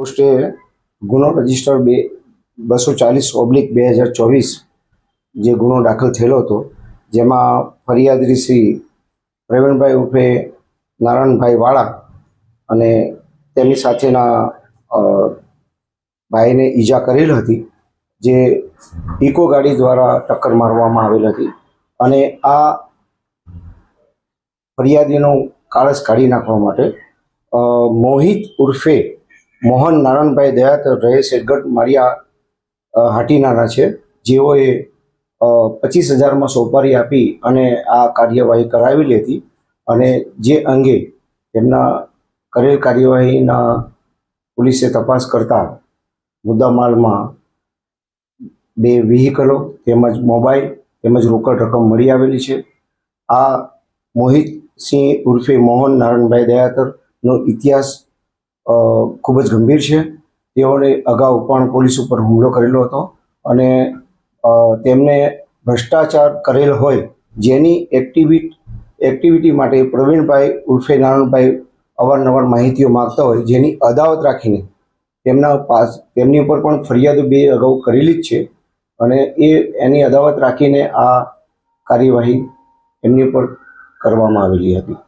પોસ્ટે ગુનો રજિસ્ટર બે, બસો ચાલીસ ઓબ્લિક બે હજાર ચોવીસ જે ગુનો દાખલ થયેલો હતો, જેમાં ફરિયાદી શ્રી પ્રવીણભાઈ ઉર્ફે નારાયણભાઈ વાળા અને તેમની સાથેના ભાઈને ઈજા કરેલ હતી, જે ઇકો ગાડી દ્વારા ટક્કર મારવામાં આવેલ હતી અને આ ફરિયાદીનો કાળસ કાઢી નાખવા માટે મોહિત ઉર્ફે મોહન નારાયણભાઈ દયાતર રહે શેરગઢ માળિયા અ, હાટીનાના છે. જેઓએ પચીસ હજારમાં સોપારી આપી અને આ કાર્યવાહી કરાવેલી હતી અને જે અંગે તેમના કરેલ કાર્યવાહીના પોલીસે તપાસ કરતા મુદ્દામાલમાં બે વ્હીકલો તેમજ મોબાઈલ તેમજ રોકડ રકમ મળી આવેલી છે. આ મોહિત સિંહ ઉર્ફે મોહન નારાયણભાઈ દયાતરનો ઇતિહાસ ખૂબ જ ગંભીર છે. તેઓને અગાઉ પણ પોલીસ ઉપર હુમલો કરેલો હતો અને તેમને ભ્રષ્ટાચાર કરેલ હોય જેની એક્ટિવિટ, એક્ટિવિટી માટે પ્રવીણભાઈ ઉર્ફે નારાયણભાઈ અવારનવાર માહિતીઓ માગતા હોય જેની અદાવત રાખીને તેમના પાસ, તેમની ઉપર પણ ફરિયાદો બે અગાઉ કરેલી જ છે અને એ, એની અદાવત રાખીને આ કાર્યવાહી એમની ઉપર કરવામાં આવેલી હતી.